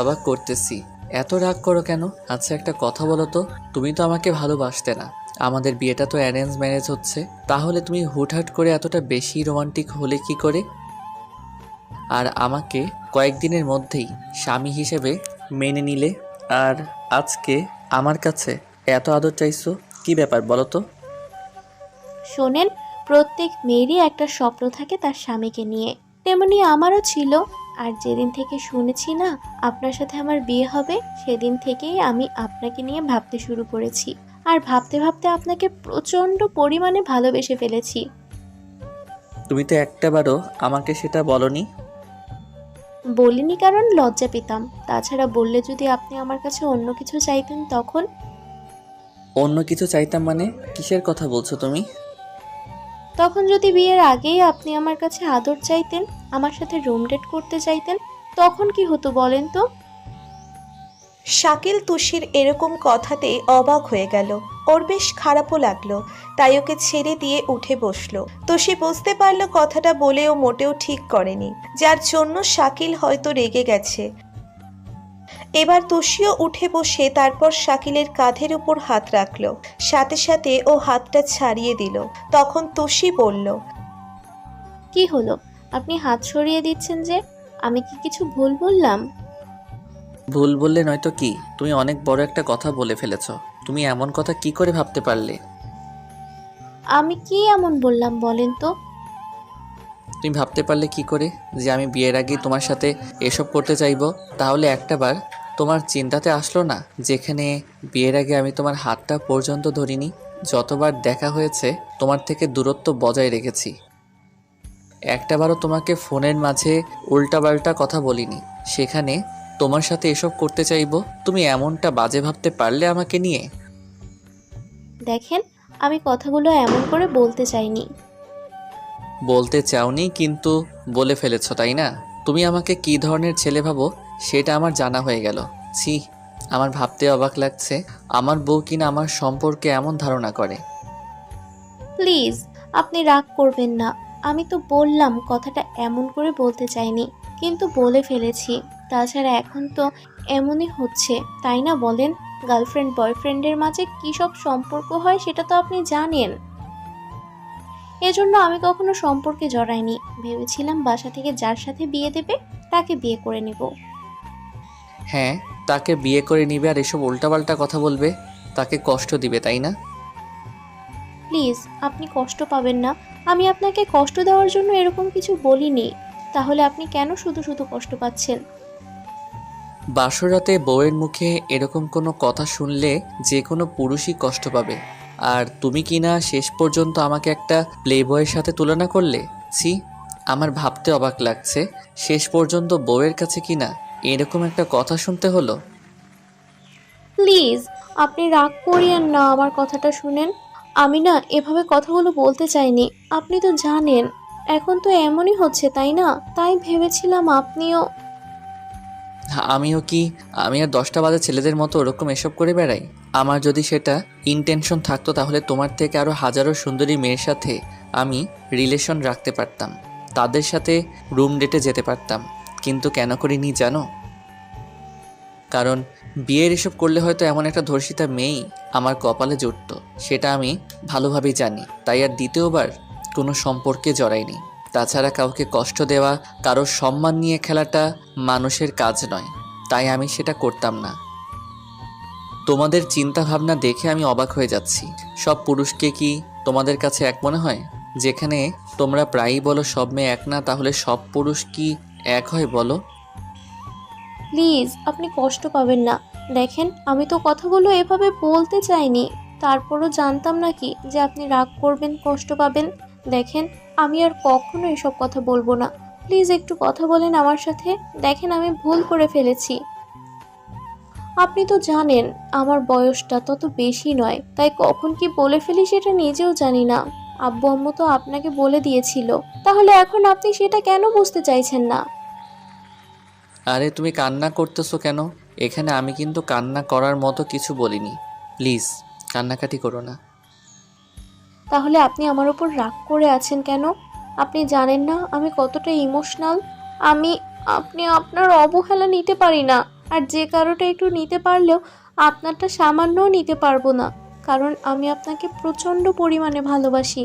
অবাক করতেছি। এত রাগ করো কেন? আচ্ছা একটা কথা বলো তো। তুমি তো আমাকে ভালোবাসতে না। আমাদের বিয়েটা তো অ্যারেঞ্জ ম্যারেজ হচ্ছে। তাহলে তুমি হুটহাট করে এতটা বেশি রোমান্টিক হলে কি করে? আর আমাকে কয়েকদিনের মধ্যেই স্বামী হিসেবে মেনে নিলে। আর আজকে আমার কাছে এত আদর চাইছো, কি ব্যাপার বলো তো? শোনেন, প্রত্যেক মেয়েরই একটা স্বপ্ন থাকে তার স্বামীকে নিয়ে। তেমনি আমারও ছিল। আর যেদিন থেকে শুনেছি না আপনার সাথে আমার বিয়ে হবে সেদিন থেকেই আমি আপনাকে নিয়ে ভাবতে শুরু করেছি। আর ভাবতে ভাবতে আপনাকে প্রচণ্ড পরিমাণে ভালোবেসে ফেলেছি। তুমি তো একটাবারও আমাকে সেটা বলনি? বলিনি কারণ লজ্জা পেতাম। তাছাড়া বললে যদি আপনি আমার কাছে অন্য কিছু চাইতেন তখন? অন্য কিছু চাইতাম মানে? কিসের কথা বলছো তুমি? তখন যদি বিয়ের আগেই আপনি আমার কাছে আদর চাইতেন, আমার সাথে রুম ডেট করতে চাইতেন, তখন কি হতো বলেন তো? শাকিল তুষির এরকম কথাতে অবাক হয়ে গেল। ওর বেশ খারাপও লাগল, তাই ওকে ছেড়ে দিয়ে উঠে বসল। তুষি বুঝতে পারল কথাটা বলে ও মোটেও ঠিক করেনি, যার জন্য শাকিল হয়তো রেগে গেছে। এবার তুষিও উঠে বসে তারপর শাকিলের কাঁধের উপর হাত রাখল। সাথে সাথে ও হাতটা ছাড়িয়ে দিল। তখন তুষি বলল কি হলো? আপনি হাত সরিয়ে দিচ্ছেন যে? আমি কি কিছু ভুল বললাম? ভুল বললে নয়তো কি? তুমি অনেক বড় একটা কথা বলে ফেলেছ। তুমি এমন কথা কি করে ভাবতে পারলে? আমি কি এমন বললাম বলেন তো? তুমি ভাবতে পারলে কি করে যে আমি বিয়ের আগেই তোমার সাথে এসব করতে চাইব? তাহলে একটাবার তোমার চিন্তাতে আসলো না যেখানে বিয়ের আগে আমি তোমার হাতটা পর্যন্ত ধরিনি? যতবার দেখা হয়েছে, তোমার থেকে দূরত্ব বজায় রেখেছি। একটাবারও তোমাকে ফোনের মাঝে উল্টাপাল্টা কথা বলিনি। সেখানে তোমার সাথে এসব করতে চাইব? তুমি এমনটা বাজে ভাবতে পারলে আমাকে নিয়ে? দেখেন, আমি কথাগুলো এমন করে বলতে চাইনি। বলতে চাওনি, কিন্তু বলে ফেলেছ, তাই না? তুমি আমাকে কী ধরনের ছেলে ভাবো, সেটা আমার জানা হয়ে গেল। ছি, আমার ভাবতে অবাক লাগছে, আমার বউ কিনা আমার সম্পর্কে এমন ধারণা করে। প্লিজ, আপনি রাগ করবেন না। আমি তো বললাম, কথাটা এমন করে বলতে চাইনি, কিন্তু বলে ফেলেছি। তাছাড়া এখন তো এমনই হচ্ছে, তাই না বলেন? গার্লফ্রেন্ড বয়ফ্রেন্ডের মাঝে কী সব সম্পর্ক হয়, সেটা তো আপনি জানেন। এজন্য আমি কখনো সম্পর্কে জড়াইনি। ভেবেছিলাম বাসা থেকে যার সাথে বিয়ে দেবে তাকে বিয়ে করে নেব। হ্যাঁ তাকে বিয়ে করে নিবে আর এসব উল্টাপাল্টা কথা বলবে তাকে কষ্ট দিবে তাই না? প্লিজ আপনি কষ্ট পাবেন না। আমি আপনাকে কষ্ট দেওয়ার জন্য এরকম কিছু বলিনি। তাহলে আপনি কেন শুধু শুধু কষ্ট পাচ্ছেন? বাসরাতে বউয়ের মুখে এরকম কোনো কথা শুনলে যে কোনো পুরুষই কষ্ট পাবে। আর তুমি কি না শেষ পর্যন্ত আমাকে একটা প্লে বয়ের সাথে তুলনা করলে? ছি আমার ভাবতে অবাক লাগছে। শেষ পর্যন্ত বউয়ের কাছে কি না এরকম একটা কথা শুনতে হলো? প্লিজ আপনি রাগ করিয়েন না আমার কথাটা শুনেন। আমি না এভাবে কথাগুলো বলতে চাইনি। আপনি তো জানেন এখন তো এমনই হচ্ছে তাই না? তাই ভেবেছিলাম আপনিও আমিও কি আমি আর দশটা বাজে ছেলেদের মতো ওরকম এসব করে বেড়াই? আমার যদি সেটা ইন্টেনশন থাকতো তাহলে তোমার থেকে আরও হাজারো সুন্দরী মেয়ের সাথে আমি রিলেশন রাখতে পারতাম। তাদের সাথে রুম ডেটে যেতে পারতাম। কিন্তু কেন করিনি জানো? কারণ বিয়ের এসব করলে হয়তো এমন একটা ধর্ষিতা মেয়েই আমার কপালে জুটতো। সেটা আমি ভালোভাবেই জানি। তাই আর দ্বিতীয়বার কোনো সম্পর্কে জড়াইনি। তাছাড়া কাউকে কষ্ট দেওয়া, কারোর সম্মান নিয়ে খেলাটা মানুষের কাজ নয়। তাই আমি সেটা করতাম না। তোমাদের চিন্তা ভাবনা দেখে আমি অবাক হয়ে যাচ্ছি। সব পুরুষকে কি তোমাদের কাছে এক মনে হয়? যেখানে তোমরা প্রায়ই বলো সব মেয়ে এক না, তাহলে সব পুরুষ কি এক হয় বলো? প্লিজ, আপনি কষ্ট পাবেন না। দেখেন, আমি তো কথাগুলো এভাবে বলতে চাইনি। তারপরও জানতাম না কি যে আপনি রাগ করবেন, কষ্ট পাবেন। দেখেন, আমি আর কখনো এসব কথা বলব না। প্লিজ একটু কথা বলেন আমার সাথে। দেখেন, আমি ভুল করে ফেলেছি। আপনি তো জানেন আমার বয়সটা তত বেশি নয় তাই কখন কি বলে ফেলি সেটা নিজেও জানি না। আব্বু আম্মু তো আপনাকে বলে দিয়েছিল তাহলে এখন আপনি সেটা কেন বুঝতে চাইছেন না? আরে তুমি কান্না করতেছো কেন? এখানে আমি কিন্তু কান্না করার মতো কিছু বলিনি। প্লিজ কান্নাকাটি করো না। তাহলে আপনি আমার উপর রাগ করে আছেন কেন? আপনি জানেন না আমি কতটা ইমোশনাল। আমি আপনি আপনার অবহেলা নিতে পারি না। আর যে কারোটা একটু নিতে পারলেও আপনারটা সামান্যও নিতে পারব না কারণ আমি আপনাকে প্রচণ্ড পরিমাণে ভালোবাসি।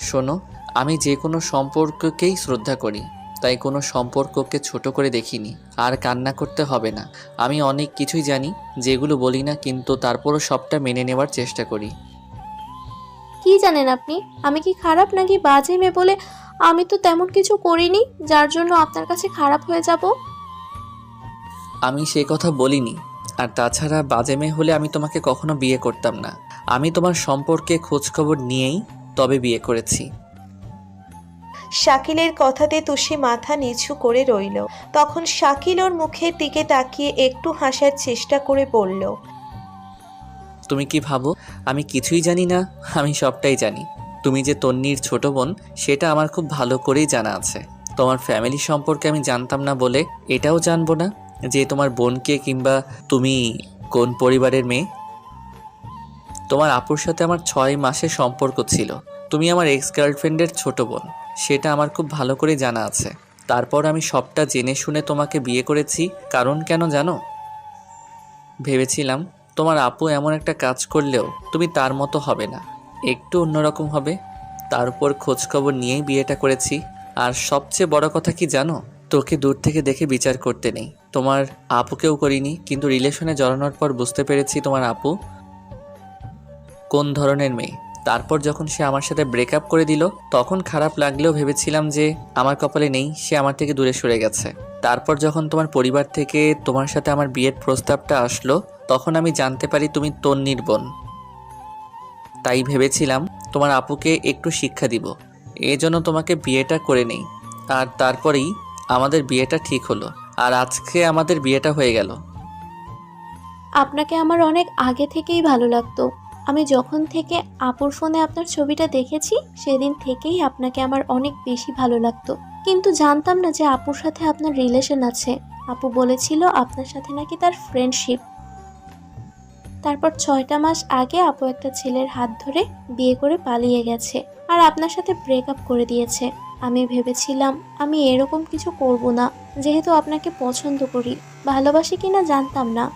শোনো আমি যে কোনো সম্পর্ককেই শ্রদ্ধা করি তাই কোনো সম্পর্ককে ছোট করে দেখিনি আর কান্না করতে হবে না। আমি অনেক কিছুই জানি যেগুলো বলি না কিন্তু তারপরও সবটা মেনে নেওয়ার চেষ্টা করি। কি জানেন আপনি? আমি কি খারাপ নাকি বাজে মেয়ে বলে আমি তো তেমন কিছু করিনি যার জন্য আপনার কাছে খারাপ হয়ে যাব? আমি সে কথা বলিনি। আর তাছাড়া বাজে মেয়ে হলে আমি তোমাকে কখনো বিয়ে করতাম না। আমি তোমার সম্পর্কে খোঁজখবর নিয়েই তবে বিয়ে করেছি। শাকিলের কথাতে তুষি মাথা নিচু করে রইল। তখন শাকিল ওর মুখের দিকে তাকিয়ে একটু হাসার চেষ্টা করে বলল তুমি কি ভাবো? আমি কিছুই জানি না আমি সবটাই জানি। তুমি যে তন্নির ছোট বোন সেটা আমার খুব ভালো করেই জানা আছে। তোমার ফ্যামিলি সম্পর্কে আমি জানতাম না বলে এটাও জানব না। যে তোমার বোনকে কিংবা তুমি কোন পরিবারের মেয়ে? তোমার আপুর সাথে আমার ছয় মাসের সম্পর্ক ছিল। তুমি আমার এক্স গার্লফ্রেন্ডের ছোট বোন। সেটা আমার খুব ভালো করে জানা আছে। তারপর আমি সবটা জেনে শুনে তোমাকে বিয়ে করেছি। কারণ কেন জানো? ভেবেছিলাম তোমার আপু এমন একটা কাজ করলেও তুমি তার মতো হবে না। একটু অন্যরকম হবে। তার উপর খোঁজখবর নিয়েই বিয়েটা করেছি। আর সবচেয়ে বড় কথা কি জানো? তোকে দূর থেকে দেখে বিচার করতে নেই। তোমার আপুকেও করিনি, কিন্তু রিলেশনে জড়ানোর পর বুঝতে পেরেছি তোমার আপু কোন ধরনের মেয়ে। তারপর যখন সে আমার সাথে ব্রেকআপ করে দিল, তখন খারাপ লাগলেও ভেবেছিলাম যে আমার কপালে নেই, সে আমার থেকে দূরে সরে গেছে। তারপর যখন তোমার পরিবার থেকে তোমার সাথে আমার বিয়ের প্রস্তাবটা আসলো, তখন আমি জানতে পারি তুমি তন্নির বোন। তাই ভেবেছিলাম তোমার আপুকে একটু শিক্ষা দিব। এজন্য তোমাকে বিয়েটা করে নেই। আর তারপরেই আমাদের বিয়েটা ঠিক হলো। আর আজকে আমাদের বিয়েটা হয়ে গেল। আপনাকে আমার অনেক আগে থেকেই ভালো লাগতো। আমি যখন থেকে আপুর ফোনে আপনার ছবিটা দেখেছি, সেদিন থেকেই আপনাকে আমার অনেক বেশি ভালো লাগতো। কিন্তু জানতাম না যে আপুর সাথে আপনার রিলেশন আছে। আপু বলেছিল আপনার সাথে নাকি তার ফ্রেন্ডশিপ তারপর ছয়টা মাস আগে আপু একটা ছেলের হাত ধরে বিয়ে করে পালিয়ে গেছে আর আপনার সাথে ব্রেকআপ করে দিয়েছে। আমি ভেবেছিলাম, আমি এরকম কিছু করব না। যেহেতু আপনাকে পছন্দ করি, ভালোবাসি কিনা জানতাম না।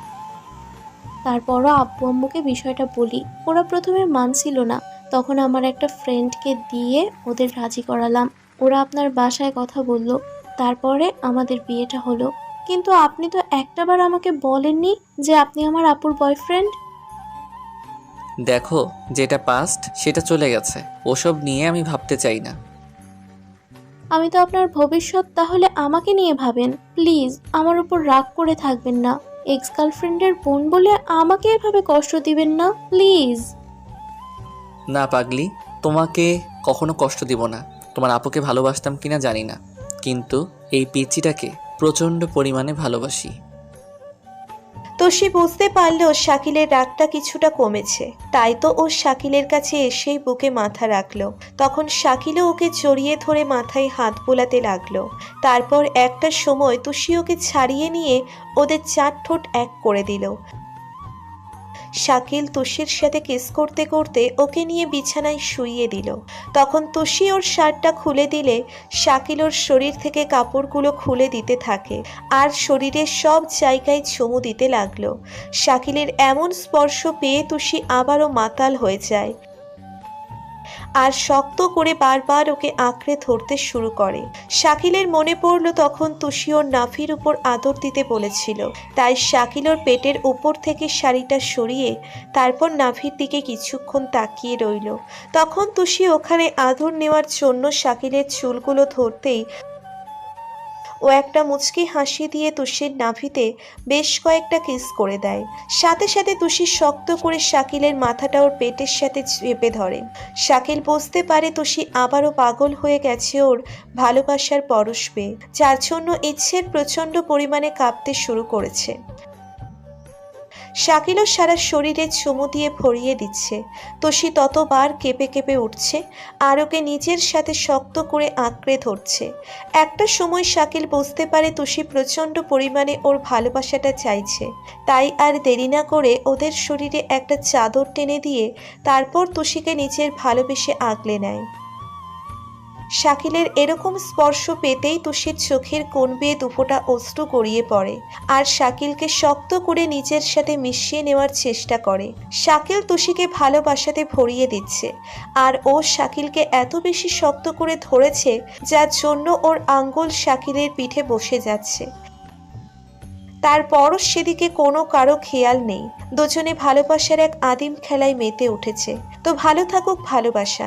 তারপরও আব্বু আম্মুকে বিষয়টা বলি, ওরা প্রথমে মানছিল না, তখন আমার একটা ফ্রেন্ডকে দিয়ে ওদের রাজি করালাম। ওরা আপনার বাসায় কথা বলল, তারপরে আমাদের বিয়েটা হলো। কিন্তু আপনি তো একটাবার আমাকে বলেননি যে আপনি আমার আপুর বয়ফ্রেন্ড দেখো, যেটা পাস্ট সেটা চলে গেছে। ওসব নিয়ে আমি ভাবতে চাই না। আমি তো আপনার ভবিষ্যৎ তাহলে আমাকে নিয়ে ভাবেন। প্লিজ, আমার উপর রাগ করে থাকবেন না। এক্স গার্লফ্রেন্ডের বোন বলে আমাকে এভাবে কষ্ট দিবেন না, প্লিজ। না পাগলি, তোমাকে কখনো কষ্ট দিব না। তোমার আপুকে ভালোবাসতাম কিনা জানি না। কিন্তু এই পিচিটাকে প্রচণ্ড পরিমাণে ভালোবাসি। তুষি বুঝতে পারলেও শাকিলের রাগটা কিছুটা কমেছে। তাই তো ও শাকিলের কাছে এসেই বুকে মাথা রাখল। তখন শাকিলও ওকে জড়িয়ে ধরে মাথায় হাত বোলাতে লাগল। তারপর একটা সময় তুষি ওকে ছাড়িয়ে নিয়ে ওদের চার ঠোঁট এক করে দিল। শাকিল তুষির সাথে কিস করতে করতে ওকে নিয়ে বিছানায় শুইয়ে দিল। তখন তুষি ওর শার্টটা খুলে দিলে, শাকিল ওর শরীর থেকে কাপড়গুলো খুলে দিতে থাকে আর শরীরের সব জায়গায় চুমু দিতে লাগল। শাকিলের এমন স্পর্শ পেয়ে তুষি আবারও মাতাল হয়ে যায়। আর শক্ত করে বারবার ওকে আঁকড়ে ধরতে শুরু করে। শাকিলের মনে পড়ল তখন তুষি ওর নাফির উপর আদর দিতে বলেছিল। তাই শাকিল ওর পেটের উপর থেকে শাড়িটা সরিয়ে তারপর নাফির দিকে কিছুক্ষণ তাকিয়ে রইল। তখন তুষি ওখানে আদর নেওয়ার জন্য শাকিলের চুলগুলো ধরতেই ও একটা মুচকি হাসি দিয়ে তুষির নাভিতে বেশ কয়েকটা কিস করে দেয়। সাথে সাথে তুষি শক্ত করে শাকিলের মাথাটা ওর পেটের সাথে চেপে ধরে। শাকিল বুঝতে পারে তুষি আবারও পাগল হয়ে গেছে ওর ভালোবাসার পরশ পেয়ে। যার জন্য ইচ্ছের প্রচণ্ড পরিমাণে কাঁপতে শুরু করেছে। শাকিলও সারা শরীরে চুমু দিয়ে ভরিয়ে দিচ্ছে। তোষি ততবার কেঁপে কেঁপে উঠছে, আর ওকে নিজের সাথে শক্ত করে আঁকড়ে ধরছে। একটা সময় শাকিল বুঝতে পারে তুষি প্রচণ্ড পরিমাণে ওর ভালোবাসাটা চাইছে। তাই আর দেরি না করে ওদের শরীরে একটা চাদর টেনে দিয়ে তারপর তুষিকে নিজের ভালোবেসে আগলে নেয়। শাকিলের এরকম স্পর্শ পেতেই তুষির চোখের কোণ বেয়ে দুফোটা অশ্রু গড়িয়ে পড়ে আর শাকিলকে শক্ত করে নিজের সাথে মিশিয়ে নেওয়ার চেষ্টা করে। শাকিল তুষিকে ভালোবাসাতে ভরিয়ে দিচ্ছে আর ও শাকিলকে এত বেশি শক্ত করে ধরেছে যার জন্য ওর আঙ্গুল শাকিলের পিঠে বসে যাচ্ছে। তারপরও সেদিকে কোনো কারও খেয়াল নেই। দুজনে ভালোবাসার এক আদিম খেলায় মেতে উঠেছে। তো ভালো থাকুক ভালোবাসা।